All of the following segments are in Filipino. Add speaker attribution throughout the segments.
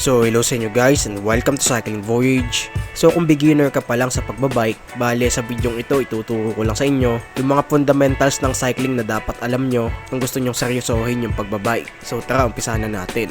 Speaker 1: So hello sa inyo guys and welcome to Cycling Voyage. So kung beginner ka pa lang sa pagbabike, bale sa bidyong ito ituturo ko lang sa inyo yung mga fundamentals ng cycling na dapat alam nyo kung gusto nyong seryosohin yung pagbabike. So tara umpisahan na natin.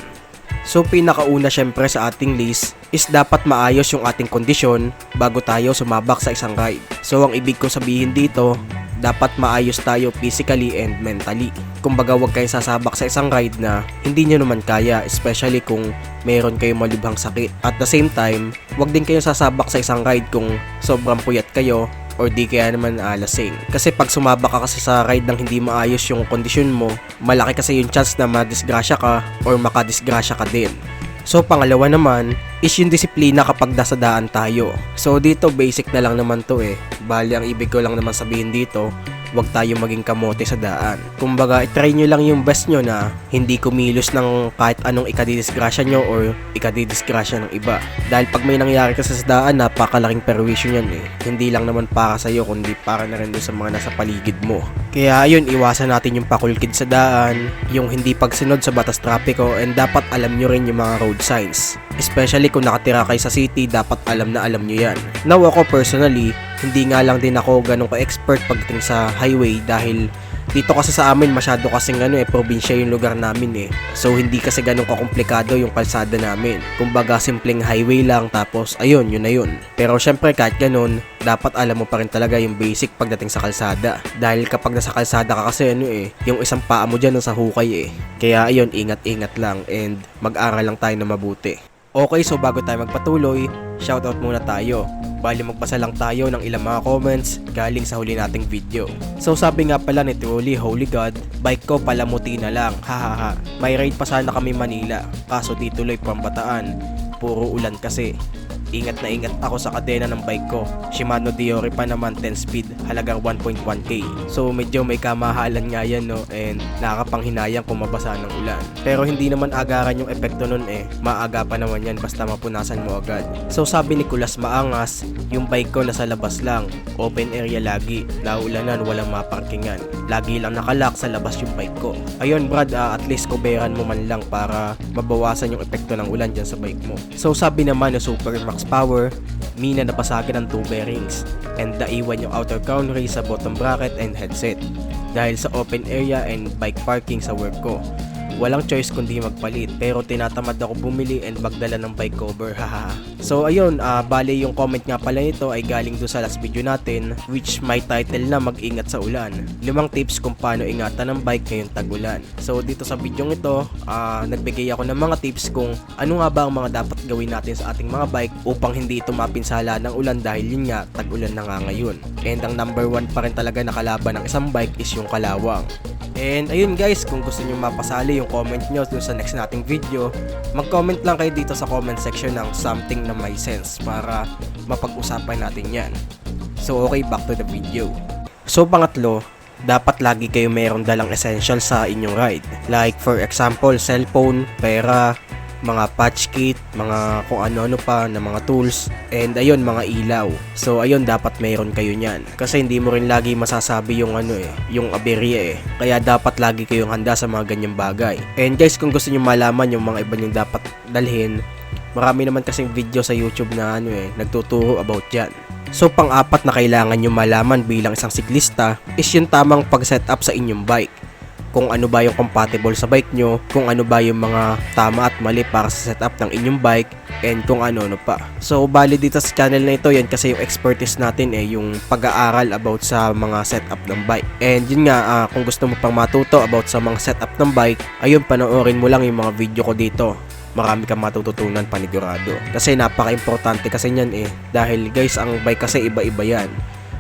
Speaker 1: So pinakauna syempre sa ating list is dapat maayos yung ating kondisyon bago tayo sumabak sa isang ride. So ang ibig ko sabihin dito, dapat maayos tayo physically and mentally. Kumbaga wag kayo sasabak sa isang ride na hindi nyo naman kaya, especially kung meron kayong malubhang sakit. At the same time, wag din kayo sasabak sa isang ride kung sobrang puyat kayo or di kaya naman alasing. Kasi pag sumabak ka kasi sa ride nang hindi maayos yung kondisyon mo, malaki kasi yung chance na madisgrasya ka or makadisgrasya ka din. So pangalawa naman is yung disiplina kapag nasa daan tayo. So dito basic na lang naman to eh. Bali ang ibig ko lang naman sabihin dito, wag tayo maging kamote sa daan. Kumbaga, try nyo lang yung best nyo na hindi kumilos ng kahit anong ikadidisgrasya nyo or ikadidisgrasya ng iba. Dahil pag may nangyari kasi sa daan, napakalaking perwisyo yan eh. Hindi lang naman para sa'yo, kundi para na rin sa mga nasa paligid mo. Kaya ayun, iwasan natin yung pakulkid sa daan, yung hindi pagsunod sa batas trapiko, and dapat alam nyo rin yung mga road signs. Especially kung nakatira kayo sa city, dapat alam na alam nyo yan. Now ako personally, hindi nga lang din ako ganun ka-expert pagdating sa highway dahil dito kasi sa amin masyado kasing ano eh, probinsya yung lugar namin eh. So hindi kasi ganun kakomplikado yung kalsada namin. Kumbaga simpleng highway lang tapos ayun, yun na yun. Pero syempre kahit ganun, dapat alam mo pa rin talaga yung basic pagdating sa kalsada. Dahil kapag nasa kalsada ka kasi ano eh, yung isang paa mo dyan nasa hukay eh. Kaya ayun, ingat-ingat lang and mag-aral lang tayo na mabuti. Okay, so bago tayo magpatuloy, shoutout muna tayo. Bali magbasa lang tayo ng ilang mga comments galing sa huli nating video. So sabi nga pala ni Truly Holy God, bike ko palamuti na lang, hahaha. May ride pa sana kami Manila, kaso di tuloy pambataan, puro ulan kasi. Ingat na ingat ako sa kadena ng bike ko. Shimano Diori pa naman 10 speed, halagang 1.1k. So medyo may kamahalan nga yan no and nakakapanghinayang kung ng ulan. Pero hindi naman agaran yung epekto nun eh. Maaga pa naman yan basta mapunasan mo agad. So sabi ni Kulas Maangas, yung bike ko nasa labas lang. Open area lagi. Naulanan, walang maparkingan. Lagi lang nakalak sa labas yung bike ko. Ayun Brad, ah, at least kuberan mo man lang para mabawasan yung epekto ng ulan dyan sa bike mo. So sabi naman ng Super Max Power, mina napasakin ng two bearings and naiwan yung outer crown sa bottom bracket and headset dahil sa open area and bike parking sa work ko. Walang choice kundi magpalit pero tinatamad ako bumili and magdala ng bike cover haha. so ayun, uh, bale yung comment nga pala nito ay galing doon sa last video natin which my title na mag-ingat sa ulan. Limang tips kung paano ingatan ng bike ngayong tag-ulan. So dito sa video ito, uh, nagbigay ako ng mga tips kung ano nga ba ang mga dapat gawin natin sa ating mga bike upang hindi ito mapinsala ng ulan dahil yun nga tag-ulan na nga ngayon. And ang number one pa rin talaga na kalaban ng isang bike is yung kalawang. And ayun guys, kung gusto niyo mapasali yung comment nyo dun sa next nating video, mag-comment lang kayo dito sa comment section ng something na may sense para mapag-usapan natin yan. So okay, back to the video. So pangatlo, dapat lagi kayo mayroong dalang essential sa inyong ride. Like for example, cellphone, pera, mga patch kit, mga kung ano-ano pa na mga tools, and ayun, mga ilaw. So ayun, dapat mayroon kayo niyan. Kasi hindi mo rin lagi masasabi yung ano eh, yung aberya eh. Kaya dapat lagi kayong handa sa mga ganyang bagay. And guys, kung gusto niyo malaman yung mga iba niyong dapat dalhin, marami naman kasing video sa YouTube na ano eh, nagtuturo about yan. So pang-apat na kailangan nyo malaman bilang isang siklista is yung tamang pag-setup sa inyong bike kung ano ba yung compatible sa bike nyo, kung ano ba yung mga tama at mali para sa setup ng inyong bike, and kung ano-ano pa. So, bali dito sa channel na ito, yan kasi yung expertise natin eh, yung pag-aaral about sa mga setup ng bike. And yun nga, uh, kung gusto mo pang matuto about sa mga setup ng bike, ayun, panoorin mo lang yung mga video ko dito marami kang matututunan panigurado. Kasi napaka-importante kasi niyan eh. Dahil guys, ang bike kasi iba-iba yan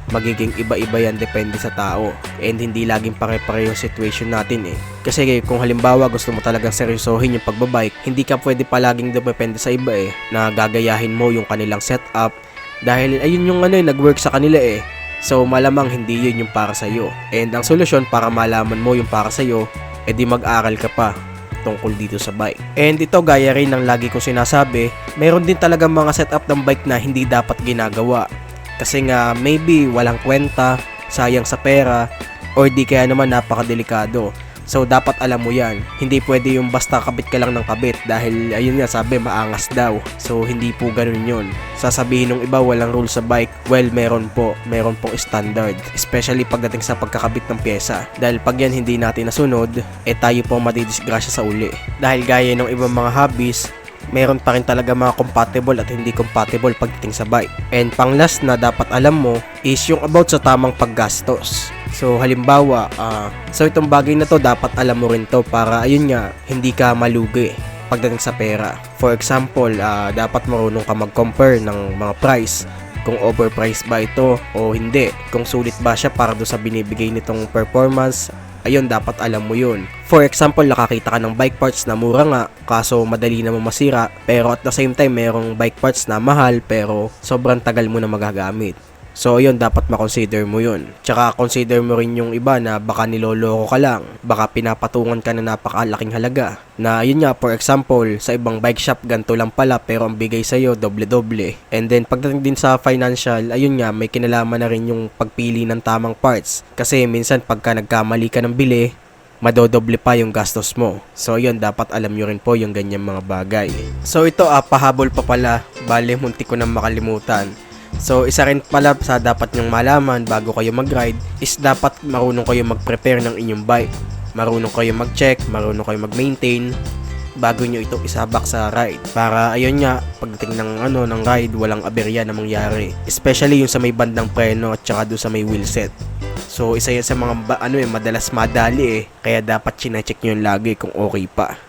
Speaker 1: magiging iba-iba yan depende sa tao and hindi laging pare-pareho situation natin eh. Kasi kung halimbawa gusto mo talagang seryosohin yung pagbabike, hindi ka pwede palaging depende sa iba eh na gagayahin mo yung kanilang setup dahil ayun yung ano eh, nag-work sa kanila eh. So malamang hindi yun yung para sa iyo. And ang solusyon para malaman mo yung para sa iyo, edi mag-aral ka pa tungkol dito sa bike. And ito gaya rin ng lagi ko sinasabi, meron din talaga mga setup ng bike na hindi dapat ginagawa kasi nga maybe walang kwenta, sayang sa pera, or di kaya naman napakadelikado. So dapat alam mo yan. Hindi pwede yung basta kabit ka lang ng kabit dahil ayun nga sabi maangas daw. So hindi po ganun yun. Sasabihin ng iba walang rule sa bike. Well, meron po. Meron pong standard. Especially pagdating sa pagkakabit ng pyesa. Dahil pag yan hindi natin nasunod, eh tayo po madidisgrasya sa uli. Dahil gaya ng ibang mga hobbies, meron pa rin talaga mga compatible at hindi compatible pagdating sa bike. And pang last na dapat alam mo is yung about sa tamang paggastos. So halimbawa, ah, so itong bagay na to dapat alam mo rin to para ayun nga, hindi ka malugi pagdating sa pera. For example, ah, dapat marunong ka mag-compare ng mga price kung overpriced ba ito o hindi. Kung sulit ba siya para do sa binibigay nitong performance, ayun dapat alam mo yun. For example, nakakita ka ng bike parts na mura nga, kaso madali na masira, pero at the same time, merong bike parts na mahal, pero sobrang tagal mo na magagamit. So, yun, dapat makonsider mo yun. Tsaka, consider mo rin yung iba na baka niloloko ka lang. Baka pinapatungan ka na napakalaking halaga. Na, yun nga, for example, sa ibang bike shop, ganito lang pala, pero ang bigay sa'yo, doble-doble. And then, pagdating din sa financial, ayun nga, may kinalaman na rin yung pagpili ng tamang parts. Kasi, minsan, pagka nagkamali ka ng bili, madodoble pa yung gastos mo. So yun, dapat alam nyo rin po yung ganyang mga bagay. So ito, ah, pahabol pa pala. Bale, munti ko nang makalimutan. So isa rin pala sa dapat nyong malaman bago kayo mag-ride is dapat marunong kayo mag-prepare ng inyong bike. Marunong kayo mag-check, marunong kayo mag-maintain bago nyo ito isabak sa ride. Para ayun nga, pagdating ng ano ng ride, walang aberya na mangyari. Especially yung sa may bandang preno at saka doon sa may wheelset. So isa yan sa mga ano eh, madalas madali eh. Kaya dapat chinecheck nyo yun lagi kung okay pa.